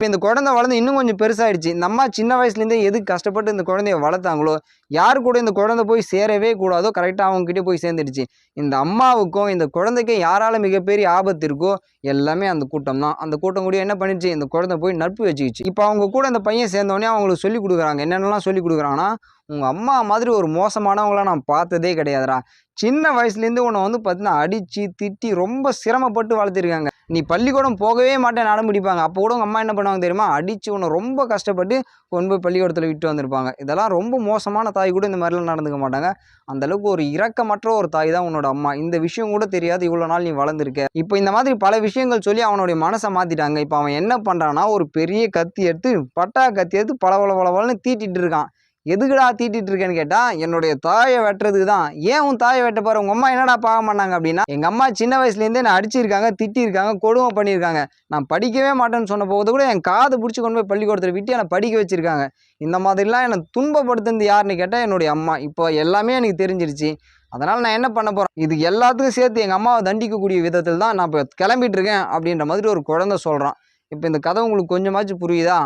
இப்போ இந்த குழந்தை வளர்ந்து இன்னும் கொஞ்சம் பெருசாகிடுச்சு இந்த அம்மா சின்ன வயசுலேருந்தே எதுக்கு கஷ்டப்பட்டு இந்த குழந்தைய வளர்த்தாங்களோ யார் கூட இந்த குழந்தை போய் சேரவே கூடாதோ கரெக்டாக அவங்ககிட்ட போய் சேர்ந்துடுச்சு. இந்த அம்மாவுக்கும் இந்த குழந்தைக்கும் யாரால மிகப்பெரிய ஆபத்து இருக்கோ எல்லாமே அந்த கூட்டம் தான். அந்த கூட்டம் கூட என்ன பண்ணிடுச்சு? இந்த குழந்தை போய் நட்பு வச்சுக்கிச்சு. இப்போ அவங்க கூட இந்த பையன் சேர்ந்தோடனே அவங்களுக்கு சொல்லி கொடுக்குறாங்க. என்னென்னலாம் சொல்லி கொடுக்குறாங்கன்னா உங்கள் அம்மா மாதிரி ஒரு மோசமானவங்களாம் நான் பார்த்ததே கிடையாதுடா. சின்ன வயசுலேருந்து உன்னை வந்து பார்த்தீங்கன்னா அடித்து திட்டி ரொம்ப சிரமப்பட்டு வளர்த்துருக்காங்க. நீ பள்ளிக்கூடம் போகவே மாட்டேன் நடம் பிடிப்பாங்க. அப்போ கூட உங்கள் அம்மா என்ன பண்ணுவாங்க? தெரியுமா? அடித்து உன்னை ரொம்ப கஷ்டப்பட்டு கொண்டு போய் பள்ளிக்கூடத்தில் விட்டு வந்திருப்பாங்க. இதெல்லாம் ரொம்ப மோசமான தாய் கூட இந்த மாதிரிலாம் நடந்துக்க மாட்டாங்க. அந்தளவுக்கு ஒரு இரக்கமற்ற ஒரு தாய் தான் உன்னோட அம்மா. இந்த விஷயம் கூட தெரியாது. இவ்வளோ நாள் நீ வளர்ந்துருக்க. இப்போ இந்த மாதிரி பல விஷயங்கள் சொல்லி அவனுடைய மனசை மாற்றிட்டாங்க இப்போ அவன் என்ன பண்ணுறான்னா ஒரு பெரிய கத்தி எடுத்து பட்டா கத்தி எடுத்து பல பல பலன்னு தீட்டிட்டு இருக்கான். எதுக்குடா தீட்டிட்டு இருக்கேன்னு கேட்டால் என்னுடைய தாயை வெட்டுறதுக்கு தான். ஏன் உன் தாயை வெட்ட போகிற உங்கள் அம்மா என்னடா பார்க்க மாட்டாங்க அப்படின்னா எங்கள் அம்மா சின்ன வயசுலேருந்தே நான் அடிச்சிருக்காங்க திட்டிருக்காங்க கொடுமை பண்ணியிருக்காங்க நான் படிக்கவே மாட்டேன்னு சொன்ன போது கூட என் காது பிடிச்சி கொண்டு போய் பள்ளிக்கூடத்தில் விட்டு என்னை படிக்க வச்சுருக்காங்க. இந்த மாதிரிலாம் என்னை துன்பப்படுத்துனது யாருன்னு கேட்டால் என்னுடைய அம்மா. இப்போ எல்லாமே எனக்கு தெரிஞ்சிருச்சு. அதனால் நான் என்ன பண்ண போகிறேன் இது எல்லாத்துக்கும் சேர்த்து எங்கள் அம்மாவை தண்டிக்கக்கூடிய விதத்தில் தான் நான் இப்போ கிளம்பிட்டு இருக்கேன் அப்படின்ற மாதிரி ஒரு குழந்தை சொல்கிறான் இப்போ இந்த கதை உங்களுக்கு கொஞ்சமாச்சும் புரியுதா?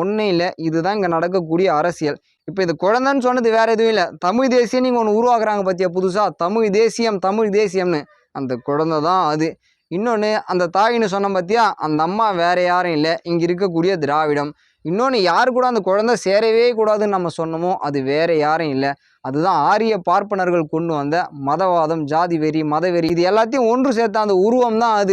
ஒன்றும் இல்லை. இதுதான் இங்கே நடக்கக்கூடிய அரசியல். இப்போ இந்த குழந்தைன்னு சொன்னது வேறு எதுவும் இல்லை. தமிழ் தேசியம் நீங்கள் ஒன்று உருவாக்குறாங்க பார்த்தியா புதுசாக தமிழ் தேசியம் தமிழ் தேசியம்னு. அந்த குழந்தை தான் அது. இன்னொன்று அந்த தாயின்னு சொன்ன பார்த்தியா அந்த அம்மா வேறு யாரும் இல்லை. இங்கே இருக்கக்கூடிய திராவிடம். இன்னொன்று யார் கூட அந்த குழந்தை சேரவே கூடாதுன்னு நம்ம சொன்னோமோ அது வேறு யாரும் இல்லை. அதுதான் ஆரிய பார்ப்பனர்கள் கொண்டு வந்த மதவாதம் ஜாதி வெறி மதவெறி இது எல்லாத்தையும் ஒன்று சேர்த்த அந்த உருவம் தான் அது.